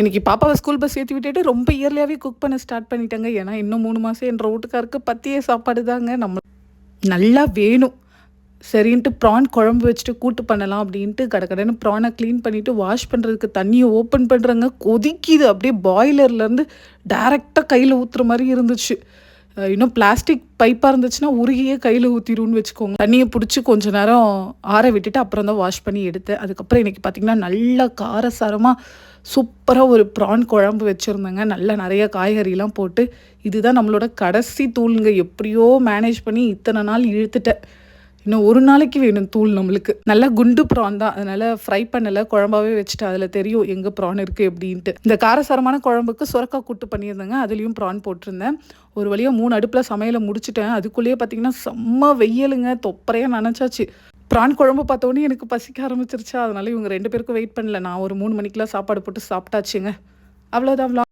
இன்றைக்கி பாப்பாவை school bus ஏற்றி விட்டுட்டு ரொம்ப இயர்லியாகவே குக் பண்ண ஸ்டார்ட் பண்ணிட்டாங்க. ஏன்னா இன்னும் மூணு மாதம் என்ற வீட்டுக்காருக்கு பத்திய சாப்பாடு தாங்க. நம்ம நல்லா வேணும். சரின்ட்டு ப்ரான் குழம்பு வச்சுட்டு கூட்டு பண்ணலாம் அப்படின்ட்டு கடகடன்னு ப்ரானை க்ளீன் பண்ணிவிட்டு வாஷ் பண்ணுறதுக்கு தண்ணியை ஓப்பன் பண்ணுறங்க கொதிக்குது. அப்படியே பாய்லர்லேருந்து டேரெக்டாக கையில் ஊற்றுற மாதிரி இருந்துச்சு. இன்னும் பிளாஸ்டிக் பைப்பாக இருந்துச்சுன்னா உருகியே கையில் ஊற்றிடும்னு வச்சுக்கோங்க. தண்ணியை பிடிச்சி கொஞ்ச நேரம் ஆற விட்டுட்டு அப்புறம் தான் வாஷ் பண்ணி எடுத்தேன் அதுக்கப்புறம் இன்றைக்கி பார்த்திங்கன்னா நல்லா காரசாரமாக சூப்பராக ஒரு ப்ரான் குழம்பு வச்சுருந்தேங்க. நல்லா நிறைய காய்கறிலாம் போட்டு இதுதான் நம்மளோட கடைசி தூளுங்க. எப்படியோ மேனேஜ் பண்ணி இத்தனை நாள் இழுத்துட்டேன். இன்னும் ஒரு நாளைக்கு வேணும் தூள் நம்மளுக்கு. நல்லா குண்டு ப்ரான் தான். அதனால ஃப்ரை பண்ணலை குழம்பாவே வச்சுட்டு அதில் தெரியும் எங்கே ப்ரான் இருக்குது அப்படின்ட்டு. இந்த காரசாரமான குழம்புக்கு சுரக்காய் கூட்டு பண்ணியிருந்தேங்க. அதுலேயும் ப்ரான் போட்டிருந்தேன். ஒரு வழியாக மூணு அடுப்பில் சமையலை முடிச்சிட்டேன். அதுக்குள்ளேயே பார்த்தீங்கன்னா செம்ம வெயிலுங்க. தொப்பரையாக நினச்சாச்சு ப்ரான் குழம்பு பார்த்தோன்னே எனக்கு பசிக்க ஆரம்பிச்சிருச்சா. அதனால இவங்க ரெண்டு பேருக்கும் வெயிட் பண்ணல. நான் ஒரு மூணு மணிக்கெலாம் சாப்பாடு போட்டு சாப்பிட்டாச்சுங்க. அவ்வளோதான்